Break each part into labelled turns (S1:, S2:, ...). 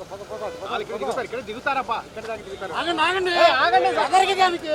S1: ఇక్కడ దిగుతారప్పా ఇక్కడ దాకా దిగుతారు?
S2: ఆగండి ఆగండి. ఆగండి దానికి.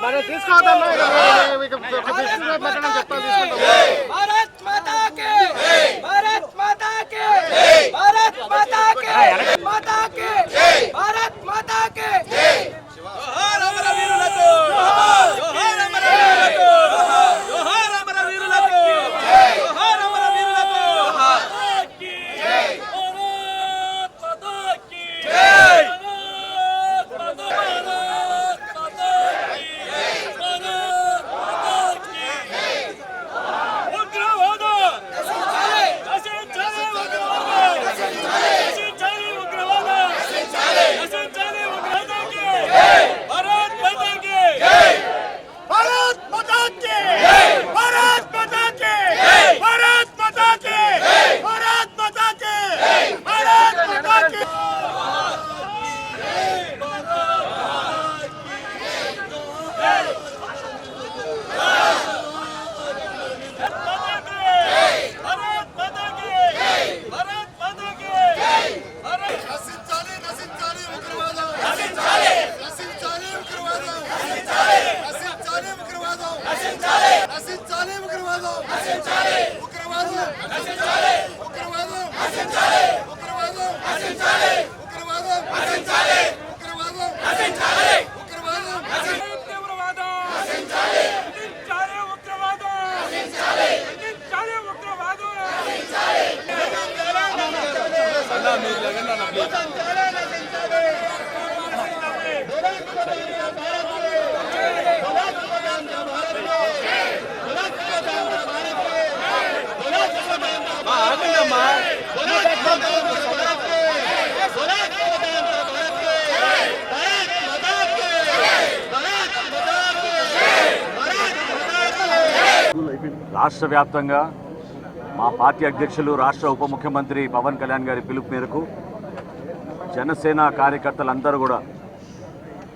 S2: మన తీసుకోవద్దాం పెట్టడం చెప్తాను తీసుకుంటాం
S3: ఉగ్రవాదం! ఉగ్రవాదం!
S4: రాష్ట్ర వ్యాప్తంగా మా పార్టీ అధ్యక్షులు రాష్ట్ర ఉప ముఖ్యమంత్రి పవన్ కళ్యాణ్ గారి పిలుపు మేరకు జనసేన కార్యకర్తలందరూ కూడా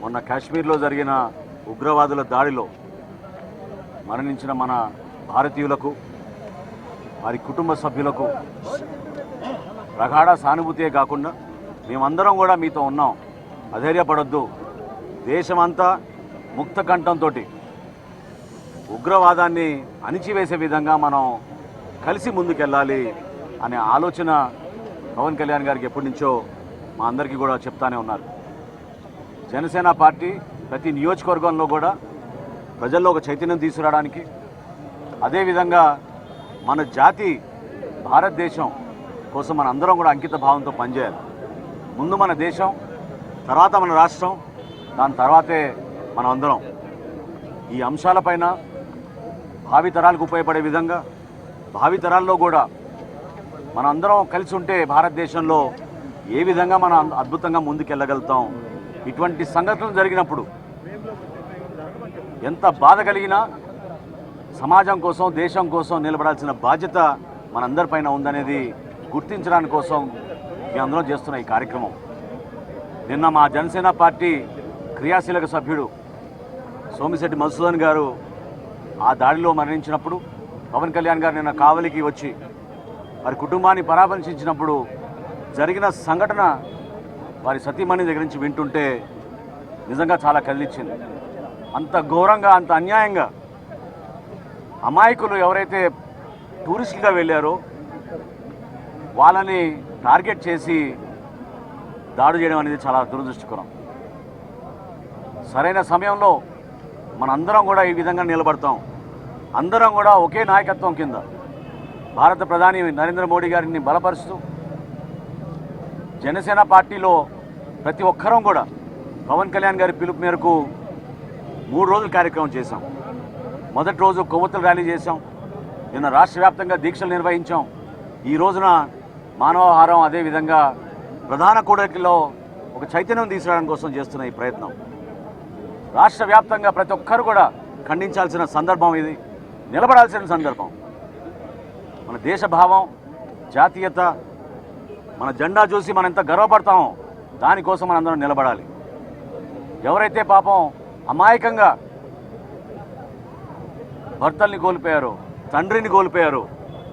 S4: మొన్న కాశ్మీర్లో జరిగిన ఉగ్రవాదుల దాడిలో మరణించిన మన భారతీయులకు వారి కుటుంబ సభ్యులకు ప్రగాఢ సానుభూతియే కాకుండా మేమందరం కూడా మీతో ఉన్నాం. అధైర్యపడొద్దు. దేశమంతా ముక్త కంఠంతో ఉగ్రవాదాన్ని అణిచివేసే విధంగా మనం కలిసి ముందుకెళ్ళాలి అనే ఆలోచన పవన్ కళ్యాణ్ గారికి ఎప్పటి నుంచో మా అందరికీ కూడా చెప్తానే ఉన్నారు. జనసేన పార్టీ ప్రతి నియోజకవర్గంలో కూడా ప్రజల్లో ఒక చైతన్యం తీసుకురావడానికి అదేవిధంగా మన జాతి భారతదేశం కోసం మన అందరం కూడా అంకిత భావంతో పనిచేయాలి. ముందు మన దేశం తర్వాత మన రాష్ట్రం దాని తర్వాతే మనం అందరం. ఈ అంశాలపైన భావితరాలకు ఉపయోగపడే విధంగా భావితరాల్లో కూడా మనందరం కలిసి ఉంటే భారతదేశంలో ఏ విధంగా మనం అద్భుతంగా ముందుకెళ్ళగలుగుతాం? ఇటువంటి సంఘటనలు జరిగినప్పుడు ఎంత బాధ కలిగినా సమాజం కోసం దేశం కోసం నిలబడాల్సిన బాధ్యత మనందరిపైన ఉందనేది గుర్తించడానికి కోసం మేమందరం చేస్తున్న ఈ కార్యక్రమం. నిన్న మా జనసేన పార్టీ క్రియాశీలక సభ్యుడు సోమిశెట్టి మధుసూదన్ గారు ఆ దాడిలో మరణించినప్పుడు పవన్ కళ్యాణ్ గారు నిన్న కావలికి వచ్చి వారి కుటుంబాన్ని పరామర్శించినప్పుడు జరిగిన సంఘటన వారి సతీమణి దగ్గర నుంచి వింటుంటే నిజంగా చాలా కదిలిచ్చింది అంత ఘోరంగా అంత అన్యాయంగా అమాయకులు ఎవరైతే టూరిస్టులుగా వెళ్ళారో వాళ్ళని టార్గెట్ చేసి దాడి చేయడం అనేది చాలా దురదృష్టకరం. సరైన సమయంలో మనందరం కూడా ఈ విధంగా నిలబడతాం. అందరం కూడా ఒకే నాయకత్వం కింద భారత ప్రధాని నరేంద్ర మోడీ గారిని బలపరుస్తూ జనసేన పార్టీలో ప్రతి ఒక్కరం కూడా పవన్ కళ్యాణ్ గారి పిలుపు మేరకు మూడు రోజుల కార్యక్రమం చేశాం. మొదటి రోజు కొవ్వొత్తులు ర్యాలీ చేశాం. నిన్న రాష్ట్ర వ్యాప్తంగా దీక్షలు నిర్వహించాం. ఈ రోజున మానవాహారం అదేవిధంగా ప్రధాన కూడలిలో ఒక చైతన్యం తీసుకురావడం కోసం చేస్తున్న ఈ ప్రయత్నం. రాష్ట్ర వ్యాప్తంగా ప్రతి ఒక్కరు కూడా ఖండించాల్సిన సందర్భం ఇది నిలబడాల్సిన సందర్భం. మన దేశభావం జాతీయత మన జెండా చూసి మనం ఎంత గర్వపడతామో దానికోసం మనందరం నిలబడాలి. ఎవరైతే పాపం అమాయకంగా భర్తల్ని కోల్పోయారో తండ్రిని కోల్పోయారో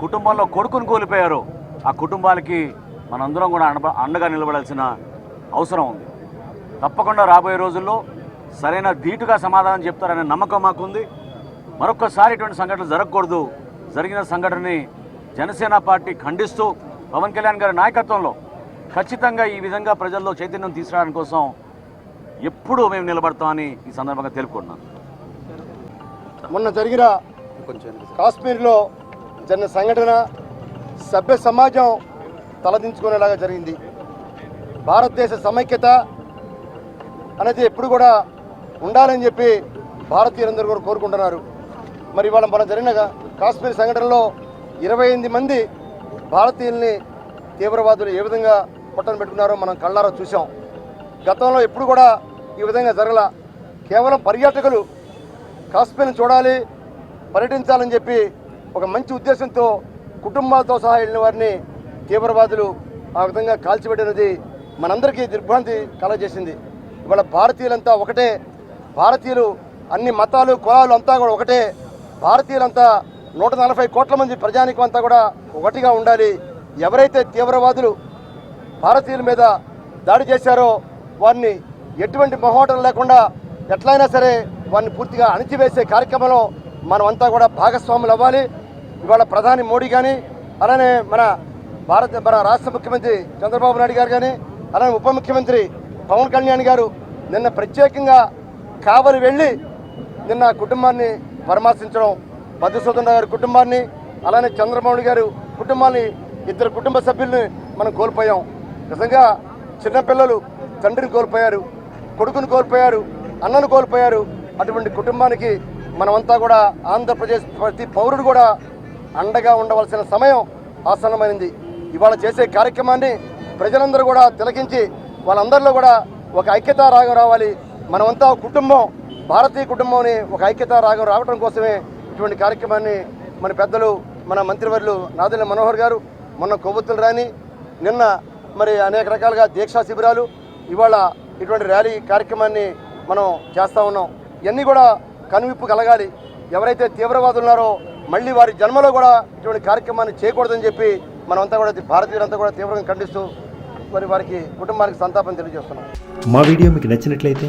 S4: కుటుంబంలో కొడుకుని కోల్పోయారో ఆ కుటుంబాలకి మనందరం కూడా అండగా నిలబడాల్సిన అవసరం ఉంది. తప్పకుండా రాబోయే రోజుల్లో సరైన ధీటుగా సమాధానం చెప్తారనే నమ్మకం మాకుంది. మరొక్కసారి ఇటువంటి సంఘటనలు జరగకూడదు. జరిగిన సంఘటనని జనసేన పార్టీ ఖండిస్తూ పవన్ కళ్యాణ్ గారి నాయకత్వంలో ఖచ్చితంగా ఈ విధంగా ప్రజల్లో చైతన్యం తీసుకురావడం కోసం ఎప్పుడూ మేము నిలబడతామని ఈ సందర్భంగా తెలుపుకుంటున్నాను
S2: మొన్న జరిగిన కాశ్మీర్లో జరిగిన సంఘటన సభ్య సమాజం తలదించుకునేలాగా జరిగింది. భారతదేశ సమైక్యత అనేది ఎప్పుడు కూడా ఉండాలని చెప్పి భారతీయులందరూ కూడా కోరుకుంటున్నారు. మరి ఇవాళ మన జరిగిన కాశ్మీర్ సంఘటనలో ఇరవై ఎనిమిది మంది భారతీయుల్ని తీవ్రవాదులు ఏ విధంగా పొట్టన పెట్టుకున్నారో మనం కళ్ళారా చూసాం గతంలో ఎప్పుడు కూడా ఈ విధంగా జరగల కేవలం పర్యాటకులు కాశ్మీర్ని చూడాలి పర్యటించాలని చెప్పి ఒక మంచి ఉద్దేశంతో కుటుంబాలతో సహా వెళ్ళిన వారిని తీవ్రవాదులు ఆ విధంగా కాల్చిపెట్టినది మనందరికీ దిగ్భ్రాంతి కలగజేసింది. ఇవాళ భారతీయులంతా ఒకటే భారతీయులు అన్ని మతాలు కులాలు అంతా కూడా ఒకటే. భారతీయులంతా నూట నలభై కోట్ల మంది ప్రజానికం అంతా కూడా ఒకటిగా ఉండాలి. ఎవరైతే తీవ్రవాదులు భారతీయుల మీద దాడి చేశారో వారిని ఎటువంటి మొహోటం లేకుండా ఎట్లయినా సరే వారిని పూర్తిగా అణిచివేసే కార్యక్రమంలో మనమంతా కూడా భాగస్వాములు అవ్వాలి. ఇవాళ ప్రధాని మోడీ కానీ అలానే మన భారత మన రాష్ట్ర ముఖ్యమంత్రి చంద్రబాబు నాయుడు గారు కానీ అలానే ఉప ముఖ్యమంత్రి పవన్ కళ్యాణ్ గారు నిన్న ప్రత్యేకంగా కావలి వెళ్ళి నిన్న కుటుంబాన్ని పరామర్శించడం మధుసూదన్ గారి కుటుంబాన్ని అలానే చంద్రబాబు గారు కుటుంబాన్ని ఇద్దరు కుటుంబ సభ్యుల్ని మనం కోల్పోయాం. నిజంగా చిన్నపిల్లలు తండ్రిని కోల్పోయారు కొడుకుని కోల్పోయారు అన్నను కోల్పోయారు. అటువంటి కుటుంబానికి మనమంతా కూడా ఆంధ్రప్రదేశ్ ప్రతి పౌరుడు కూడా అండగా ఉండవలసిన సమయం ఆసన్నమైంది. ఇవాళ చేసే కార్యక్రమాన్ని ప్రజలందరూ కూడా తిలకించి వాళ్ళందరిలో కూడా ఒక ఐక్యత రాగం రావాలి. మనమంతా కుటుంబం భారతీయ కుటుంబంని ఒక ఐక్యత రాగం రావడం కోసమే ఇటువంటి కార్యక్రమాన్ని మన పెద్దలు మన మంత్రివర్యులు నాదుల మనోహర్ గారు మొన్న కొవ్వొత్తులు రాని నిన్న మరి అనేక రకాలుగా దీక్షా శిబిరాలు ఇవాళ ఇటువంటి ర్యాలీ కార్యక్రమాన్ని మనం చేస్తూ ఉన్నాం. ఇవన్నీ కూడా కనువిప్పు కలగాలి. ఎవరైతే తీవ్రవాదులు ఉన్నారో మళ్ళీ వారి జన్మలో కూడా ఇటువంటి కార్యక్రమాన్ని చేయకూడదని చెప్పి మనమంతా కూడా భారతీయులంతా కూడా తీవ్రంగా ఖండిస్తూ మరి వారికి కుటుంబానికి సంతాపం తెలియజేస్తున్నాం.
S5: మా వీడియో మీకు నచ్చినట్లయితే